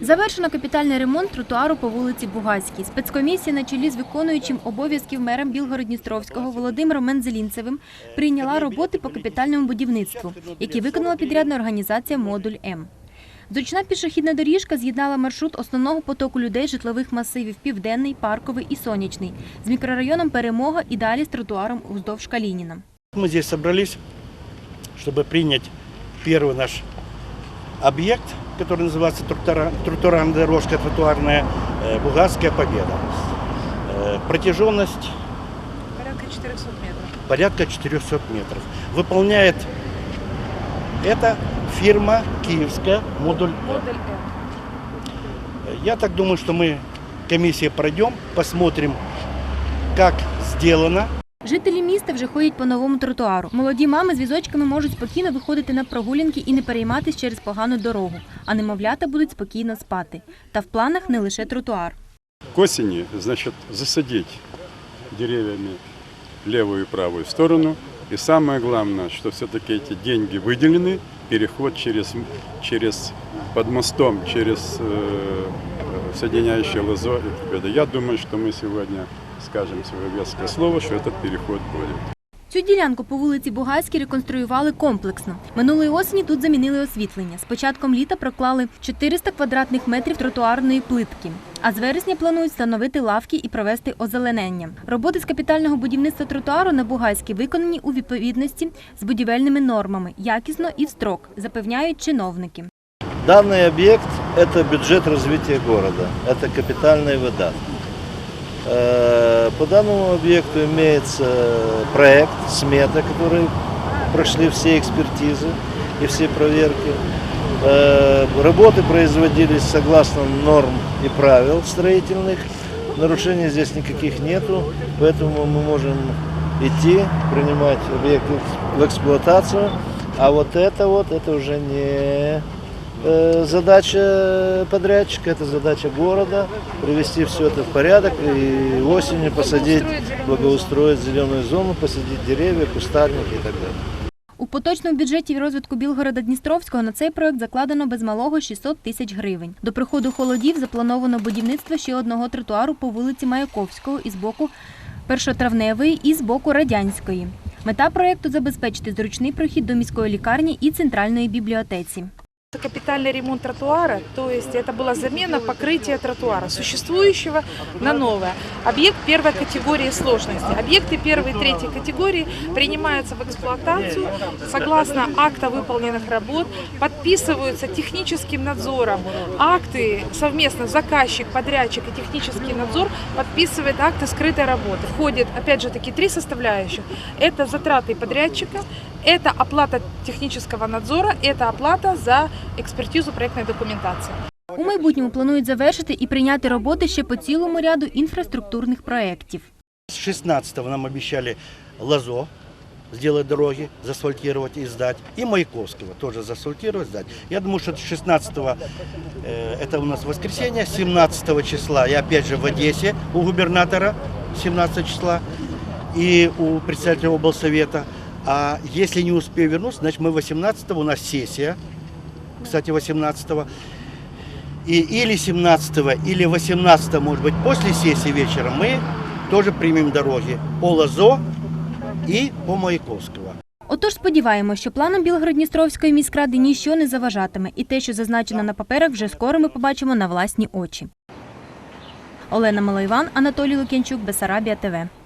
Завершено капітальний ремонт тротуару по вулиці Бугайській. Спецкомісія на чолі з виконуючим обов'язків мером Білгород-Дністровського Володимиром Мензелінцевим прийняла роботи по капітальному будівництву, які виконала підрядна організація Модуль М. Зручна пішохідна доріжка з'єднала маршрут основного потоку людей житлових масивів Південний, Парковий і Сонячний з мікрорайоном Перемога і далі з тротуаром уздовж Калініна. Мы здесь собрались, чтобы принять первый наш объект, который называется тротуарная дорожка тротуарная э, Бугатская Победа. Э, Протяженность Порядка 400 метров. порядка 400 метров. Выполняет это фирма киевская «Модуль М». Модель М. Я так думаю, что мы комиссия пройдем, посмотрим, как сделано, Жителі міста вже ходять по новому тротуару. Молоді мами з візочками можуть спокійно виходити на прогулянки і не перейматись через погану дорогу, а немовлята будуть спокійно спати. Та в планах не лише тротуар. к осени, значит, засадить деревьями левую и правую сторону. И самое главное, что все-таки эти деньги выделены, переход через, через под мостом, через э, э, соединяющее Лозо и Победа. Я думаю, что мы сегодня скажем свое веское слово, что этот переход будет. Цю ділянку по вулиці Бугайській реконструювали комплексно. Минулої осені тут замінили освітлення. З початком літа проклали 400 квадратних метрів тротуарної плитки. А з вересня планують встановити лавки і провести озеленення. Роботи з капітального будівництва тротуару на Бугайській виконані у відповідності з будівельними нормами, якісно і в строк, запевняють чиновники. Данный объект – это бюджет развития города, это капитальный выдаток. Э, По данному объекту имеется проект, смета, которые прошли все экспертизы и все проверки. Э, Работы производились согласно норм и правил строительных. Нарушений здесь никаких нету, поэтому мы можем идти, принимать объект в эксплуатацию. А вот это вот, это уже не задача подрядчика, это задача города привести все это в порядок и осенью посадить, благоустроить зеленую зону, посадить деревья, кустарники и так далее. У поточному бюджеті розвитку Білгорода Дністровського на цей проект закладено без малого 600 тисяч гривень. До приходу холодів заплановано будівництво ще одного тротуару по вулиці Маяковського із боку Першотравневої і з боку Радянської. Мета проекту забезпечити зручний прохід до міської лікарні і центральної бібліотеці. Это капитальный ремонт тротуара, то есть это была замена покрытия тротуара, существующего на новое. Объект первой категории сложности. Объекты первой и третьей категории принимаются в эксплуатацию согласно акта выполненных работ, подписываются техническим надзором. Акты совместно заказчик, подрядчик и технический надзор подписывает акты скрытой работы. Входит, опять же таки, три составляющих. Это затраты подрядчика, это оплата технического надзора, это оплата за экспертизу проектной документации. У майбутньому планують завершити і прийняти роботи ще по цілому ряду інфраструктурних проєктів. С 16-го нам обещали Лазо сделать дороги, заасфальтировать и сдать. И Маяковского тоже заасфальтировать, сдать. Я думаю, что 16-го, э, это у нас воскресенье, 17 числа я опять же в Одессе у губернатора 17 числа и у председателя облсовета. А если не успею вернуться, значит мы 18 у нас сессия, кстати, 18 и или 17 или 18 может быть, после сессии вечером мы тоже примем дороги по Лозо и по Маяковского. Отож сподіваємося, що планам Білгород-Дністровської міськради ніщо не заважатиме, і те, що зазначено на паперах, вже скоро ми побачимо на власні очі. Олена Малайван, Анатолій Лук'янчук, Бесарабія ТВ.